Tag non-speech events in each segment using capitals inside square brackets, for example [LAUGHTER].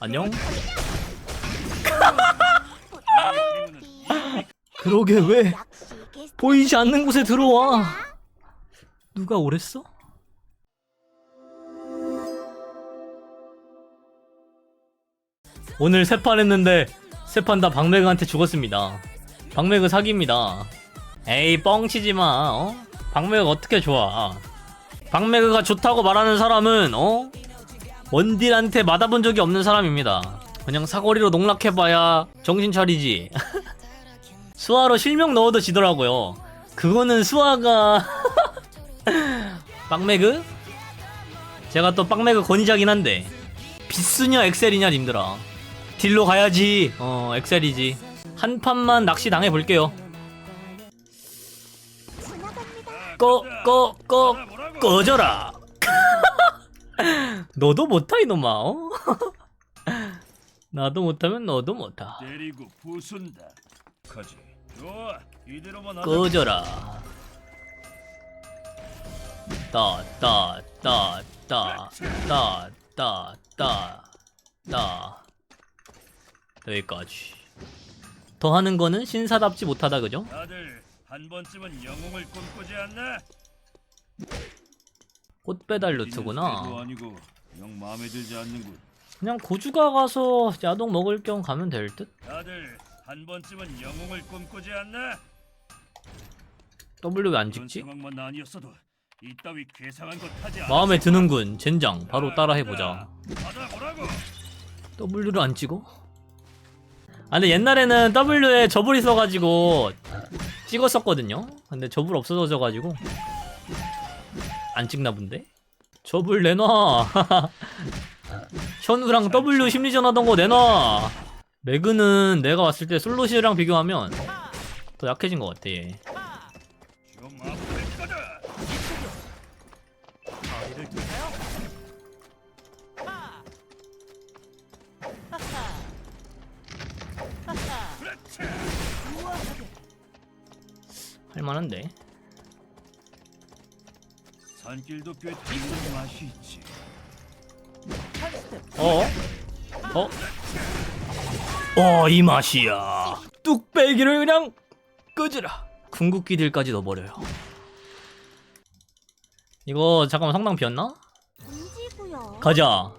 안녕? [LAUGHS] 그러게 왜 보이지 않는 곳에 들어와 누가 오랬어? 오늘 세 판 했는데 세 판 다 박매그한테 죽었습니다 박매그 사기입니다 에이 뻥치지 마 어? 박매그 어떻게 좋아 박매그가 좋다고 말하는 사람은 어? 원딜한테 맞아본 적이 없는 사람입니다. 그냥 사거리로 농락해봐야 정신 차리지. [LAUGHS] 수아로 실명 넣어도 지더라고요. 그거는 수아가 [LAUGHS] 빵매그? 제가 또 빵매그 권위자긴 한데. 비스냐 엑셀이냐 님들아. 딜로 가야지. 어 엑셀이지. 한 판만 낚시 당해볼게요. 꺼 꺼 꺼 꺼져라 [LAUGHS] 너도 못하 이놈아 어? [LAUGHS] 나도 못하면 너도 못하 데리고 부순다. 가지. 좋아. 이대로만 하자. 꺼져라 따따따따따따따 여기까지 더 하는 거는 신사답지 못하다 그죠? 다들 한 번쯤은 영웅을 꿈꾸지 않나? 꽃배달 루트구나 새도 아니고 영 마음에 들지 않는군. 그냥 고주가 가서 야동 먹을 겸 가면 될 듯 다들 한 번쯤은 영웅을 꿈꾸지 않나? W 왜 안 그런 찍지? 상황만 아니었어도 이따위 괴상한 것 하지 않아. 마음에 드는군 젠장 바로 따라해보자 받아 보라고. W를 안 찍어? 아 근데 옛날에는 W에 저불 있어가지고 찍었었거든요 근데 저불 없어져가지고 안 찍나 본데? 저불 내놔 [LAUGHS] 현우랑 W 심리전 하던 거 내놔 매그는 내가 왔을 때 솔로시랑 비교하면 더 약해진 것 같아. 할만한데 산길도 꽤 듣는 맛이 있지. 어? 어? 어, 이 맛이야. 뚝배기를 그냥 끄지라. 궁극기들까지 넣어버려요. 이거 잠깐만 성당 비었나? 금지구요. 가자.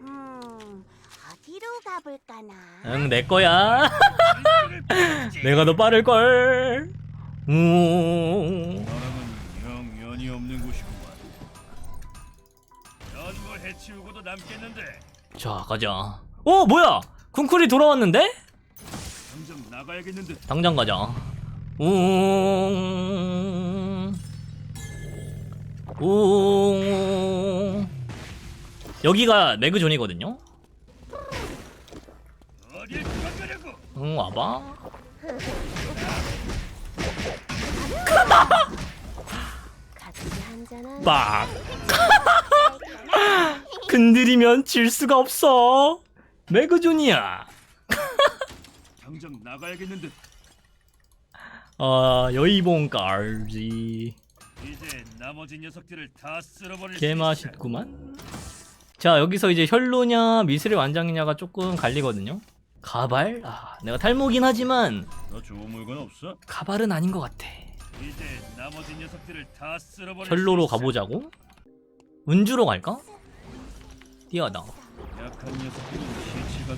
음, 어디로 가볼까나. 응, 내 거야. [LAUGHS] 내가 더 빠를 걸. 음. 해치우고도 남겠는데 자, 가자. 어, 뭐야? 쿵쿨이 돌아왔는데? 당장 나가야겠는데. 당장 가자. 웅. 웅. 여기가 매그존이거든요. 어딜 도망가려고? 응, 와봐. 같이. 빡. [LAUGHS] 건드리면 질 수가 없어. 매그존이야. 당장 나가야겠는데. 아, 여의봉까지. 이제 나머지 녀석들을 다 쓸어버릴 수 개맛있구만. 자, 여기서 이제 혈로냐, 미스릴 완장이냐가 조금 갈리거든요. 가발? 아, 내가 탈모긴 하지만. 너 좋은 물건 없어? 가발은 아닌 것 같아. 이제 나머지 녀석들을 다 쓸어버릴 혈로로 있어. 가보자고. 운주로 갈까? 뛰어다.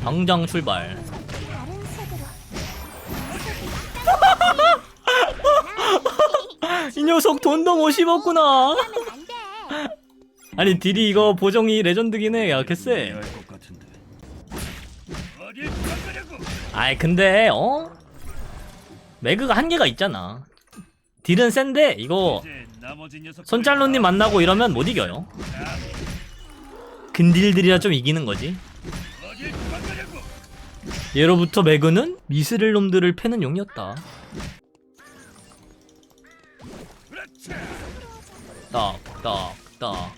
당장 출발. [LAUGHS] 이 녀석 돈도 못 씹었구나. [LAUGHS] 아니 딜이 이거 보정이 레전드긴 해. 야, 개쎄. 아이 근데 어? 매그가 한계가 있잖아. 딜은 센데 이거 손잘로님 만나고 이러면 못 이겨요. 근딜들이라 좀 이기는 거지. 예로부터 매그는 미스릴 놈들을 패는 용이었다. 그렇지. 딱, 딱, 딱.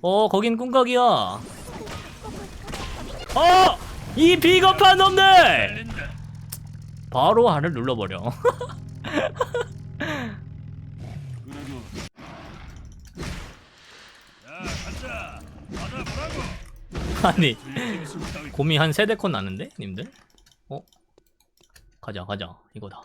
어, 거긴 꿍각이야. 어! 이 비겁한 놈들! 바로 알을 눌러버려. [LAUGHS] 그래도 자 간다. 받 아니 곰이 한 세대 컷 나는데 님들? 어? 가자 가자 이거다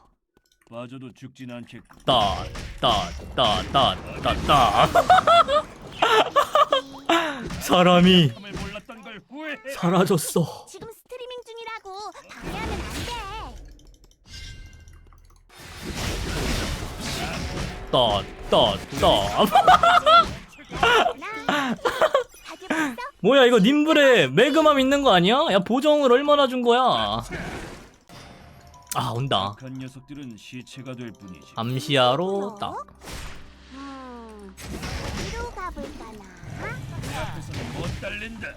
빠져도 죽진 않겠고 따따따따따따 [LAUGHS] 사람이 참을 몰랐던 걸 후회해 사라졌어 지금 스트리밍 중이라고 방해하면 안 돼. 따따따? [LAUGHS] [LAUGHS] 뭐야 이거 님블에 매그맘 있는 거 아니야? 야 보정을 얼마나 준 거야 아 온다 간 녀석들은 시체가 될 뿐이지 암시야로 딱 음, 어디로 가볼까나? 내 앞에서는 못 달린다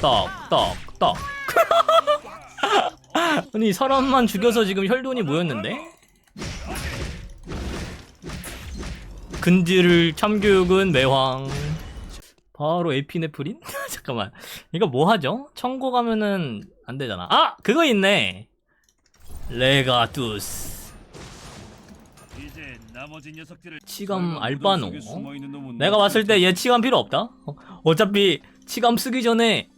딱, 딱, 딱. [LAUGHS] 아니 사람만 죽여서 지금 혈돈이 모였는데? 근지를 참교육은 매황. 바로 에피네프린? 잠깐만. 이거 뭐 하죠? 청고 가면은 안 되잖아. 아! 그거 있네. 레가투스. 이제 나머지 녀석들을 치감 알바노. 내가 봤을 때 얘 치감 필요 없다. 어, 어차피 치감 쓰기 전에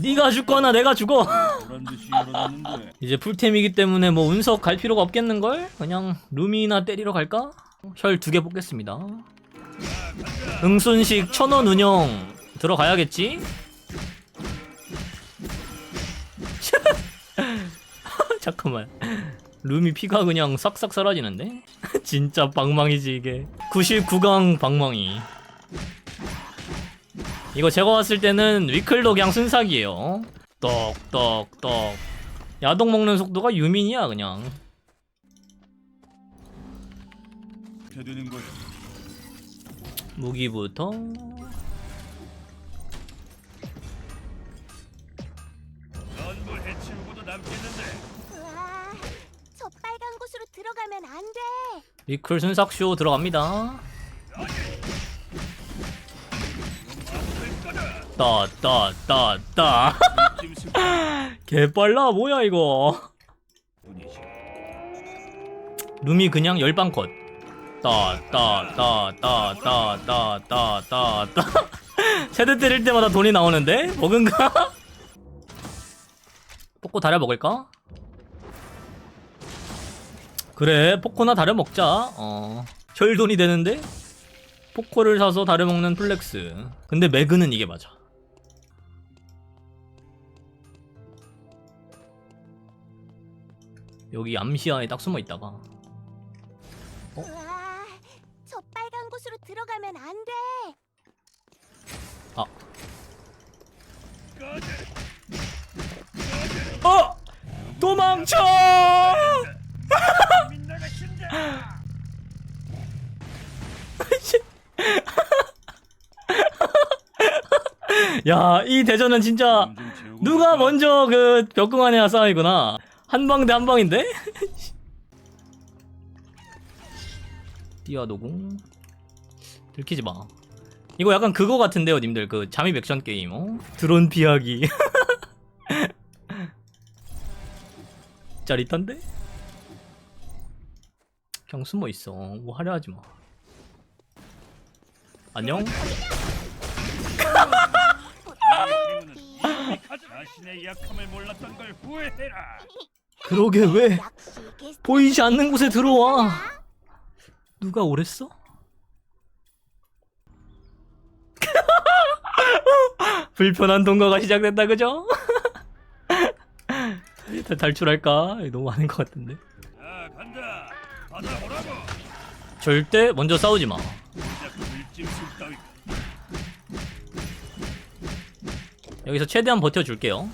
네가 죽거나 내가 죽어. [LAUGHS] 이제 풀템이기 때문에 뭐 운석 갈 필요가 없겠는걸? 그냥 루미나 때리러 갈까? 혈 두 개 뽑겠습니다. 응순식 천원 운영 들어가야겠지? 잠깐만. 루미 피가 그냥 싹싹 사라지는데? [LAUGHS] 진짜 방망이지 이게. 99강 방망이. 이거 제가 봤을 때는 위클도 그냥 순삭이에요. 떡떡떡. 야동 먹는 속도가 유민이야 그냥. 무기부터 돼. 위클 순삭쇼 들어갑니다. 따 따 따따 짐승 [LAUGHS] 개빨라 뭐야 이거 루미 그냥 열방 컷 따 따 따 따 따 따 따 따 따 [LAUGHS] 세대 때릴 때마다 돈이 나오는데 먹은가? 포코 다려 먹을까? 그래 포코나 다려 먹자 어 혈돈이 되는데 포코를 사서 다려 먹는 플렉스 근데 매그는 이게 맞아 여기 암시아에 딱 숨어 있다가 어? 저 빨간 곳으로 들어가면 안 돼. 아 어! 도망쳐! 민나가신다 야, 이 대전은 진짜 누가? 먼저 그 벽궁하냐 싸움이구나. 한방 대 한 방인데? [LAUGHS] 띠아도궁 들키지 마. 이거 약간 그거 같은데요, 님들. 그 잠입 액션 게임, 어? 드론 피하기. 짜릿한데? 그냥 숨어 있어. 뭐 하려 하지 마. 안녕? 자신의 약함을 몰랐던 걸 후회해라 그러게 왜 역시 게스트 보이지 않는 곳에 들어와? 누가 오랬어? [LAUGHS] 불편한 동거가 시작됐다 그죠? [LAUGHS] 다- 탈출할까? 너무 많은 것 같은데 자 간다 받아보라고 절대 먼저 싸우지 마 여기서 최대한 버텨줄게요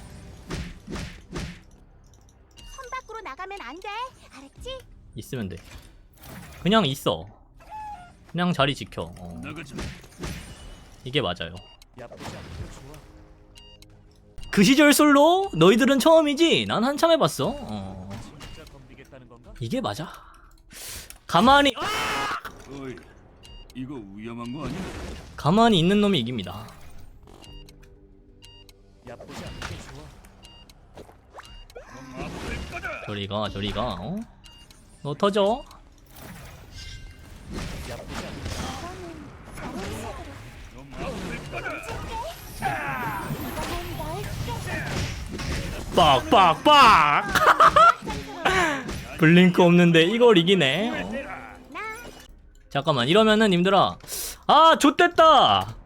선 밖으로 나가면 안 돼. 알았지? 있으면 돼 그냥 있어 그냥 자리 지켜 어, 나가자 이게 맞아요 그 시절 솔로? 너희들은 처음이지? 난 한참 해봤어 어. 이게 맞아 가만히 어이 이거 위험한 거 아니야? 가만히 있는 놈이 이깁니다. 좀 아플 거다 저리 가 저리 가 어? 너 터져? 빡빡빡 [LAUGHS] 블링크 없는데 이걸 이기네 어. 나 잠깐만 이러면은 님들아 아 좆됐다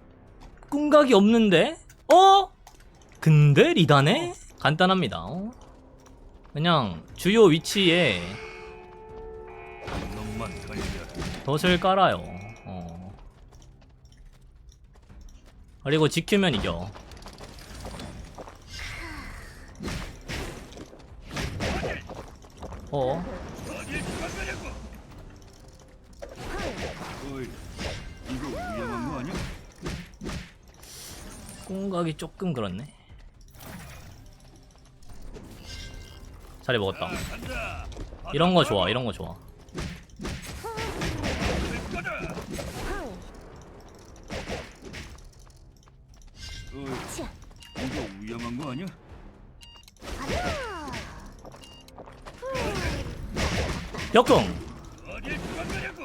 꿈각이 없는데 어? 근데 리다네? 간단합니다 어? 그냥 주요 위치에. 덫을 깔아요 어. 그리고 지키면 이겨 어? 꿈각이 조금 그렇네 자리 먹었다. 이런 거 좋아 이런 거 좋아 이거 위험한 거 아니야? 역공 어딜 도망가냐고?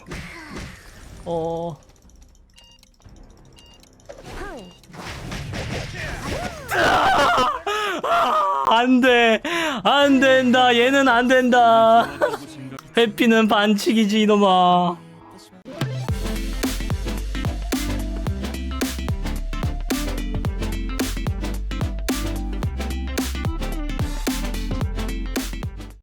어 안 돼 안 된다 얘는 안 된다? 회피는 반칙이지 이놈아